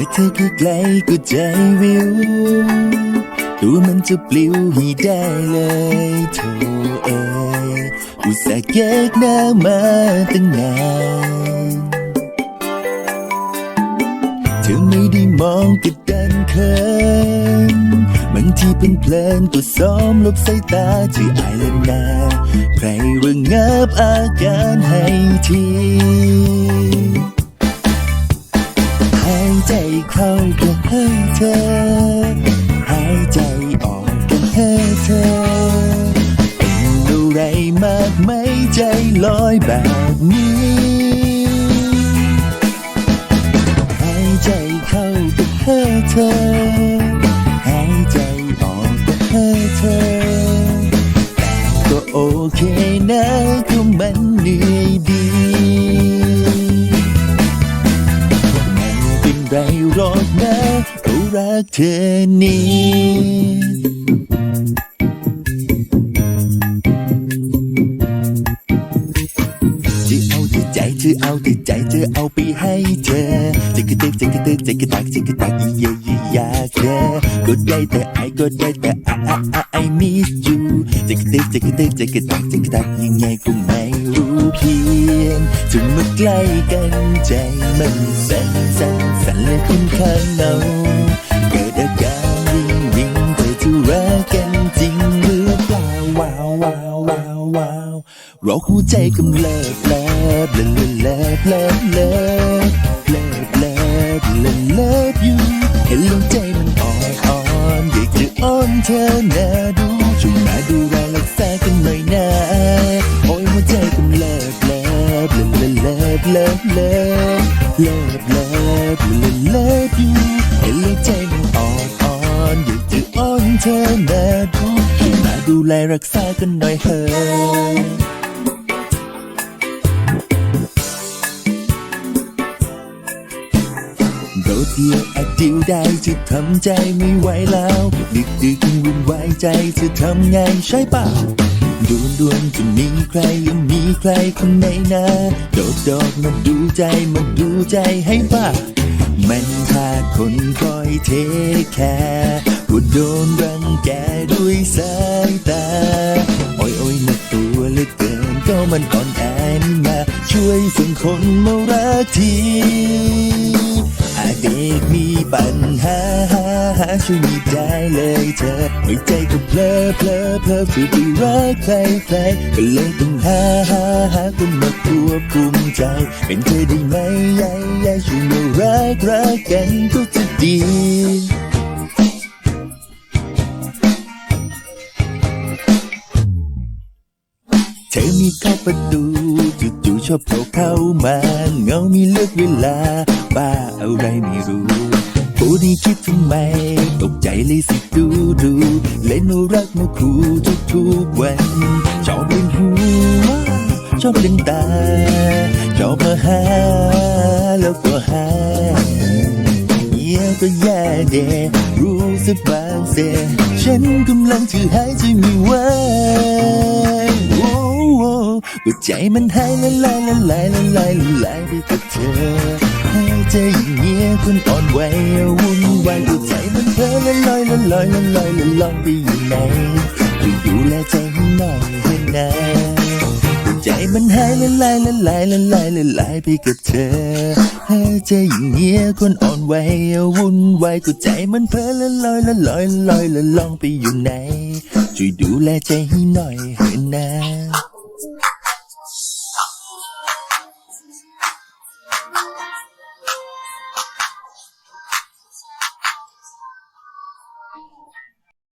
ค่เธอใกล้ก็ใจวิว ตัวมันจะปลิวให้ได้เลยโธ่เออุตส่าห์แยกหน้ามาตั้งนานเธอไม่ได้มองก็ดันเขินบางทีเป็นเพลินก็ซ้อมลบสายตาที่อายและนาใครระงับอาการให้ที ใจลอยแบบนี้หายใจเข้าก็ให้เธอหายใจออกก็ให้เธอก็โอเคนะก็มันเหนื่อยดีไม่เป็นไรหรอกนะเขารักเธอนี่ เธอเอาแต่ใจเธอเอาไปให้เธอจกระตึกจกระตึกจกระตักจกระตักเยียวยอยากเธอก็ได้แต่ไอก็ได้แต่ไอไอไอไอมิสยูจกระตึกจกระตึกจกระตักจกระตักยังไงก็ไม่รู้เพียงถึงมาใกล้กันใจมันสั่นสั่นสั่นและคุ้นข้างเงาเกิดอา เราหัวใจกำเริบเลิบเลิบเลิบเลิบเลิบเลิบเลิบเลิบเลิบอยู่เห็นลมใจมันอ่อนอ่อนอยากจะอ้อนเธอน่าดูช่วยมาดูแลรักษากันหน่อยนะโอ้ยหัวใจกำเริบเลิบเลิบเลิบเลิบเลิบเลิบเลิบเลิบเลิบอยู่เห็นลมใจมันอ่อนอ่อนอยากจะอ้อนเธอน่าดูช่วยมา ดูแลรักษากันหน่อยเฮ้ยโดดเดียวอาจเดียวได้จะทำใจไม่ไหวแล้วดึกดึกวุ่นวายใจจะทำไงใช่ป่ะดวนดวนจะมีใครยังมีใครคนไหนนะโดดโดดมาดูใจมาดูใจให้ป่ะ มันถ้าคนคอยเทคแคร์ก็โดนรังแกด้วยสายตา โอ้ยโอ้ยหนักตัวเหลือเกินก็มันอ่อนแอนมา ช่วยส่งคนมารักทีอาเด็กมีปัญหาหาหาช่วยมีได้เลยเธอหัวใจก็เพลอเพลอเพลอฝืนไปรักใครใครก็เลยต้องหาหา หาคนมาควบคุมใจ เป็นเธอได้ไหมยายยายช่วยมารักรักกันก็จะดีเธอมีเข้าประตูจู่ๆชอบโผล่เข้ามาเงามีเลือกเวลา บ้าอะไรไม่รู้ผู้นี้คิดทำไม ตกใจเลยสิดูดู เล่นเอารักมาคู่ทุกทุกๆวัน ชอบเล่นหัว ชอบเล่นตาชอบมาหาแล้วก็หาเงียก็แย่เดรู้สึกบางเสียฉันกำลังจะหายใจไม่ไหวโอ้โอ้ก็ใจมันหายละลายละลายละลายละลายไปกับเธอให้ใจอย่างเงี้ยคนอ่อนไหววุ่นวายก็ใจมันเพลอละลอยละลอยละลอยละลอยไปอยู่ไหนช่วยดูแลใจให้หน่อยเถอะนะ ใจมันหายละลายละลายละลายละลายไปกับเธอหายใจเงี้ยคนอ่อนไหววุ่นวายก็ใจมันเพ้อละลอยละลอยลอยละลองไปอยู่ไหนช่วยดูแลใจให้หน่อยเถอะนะ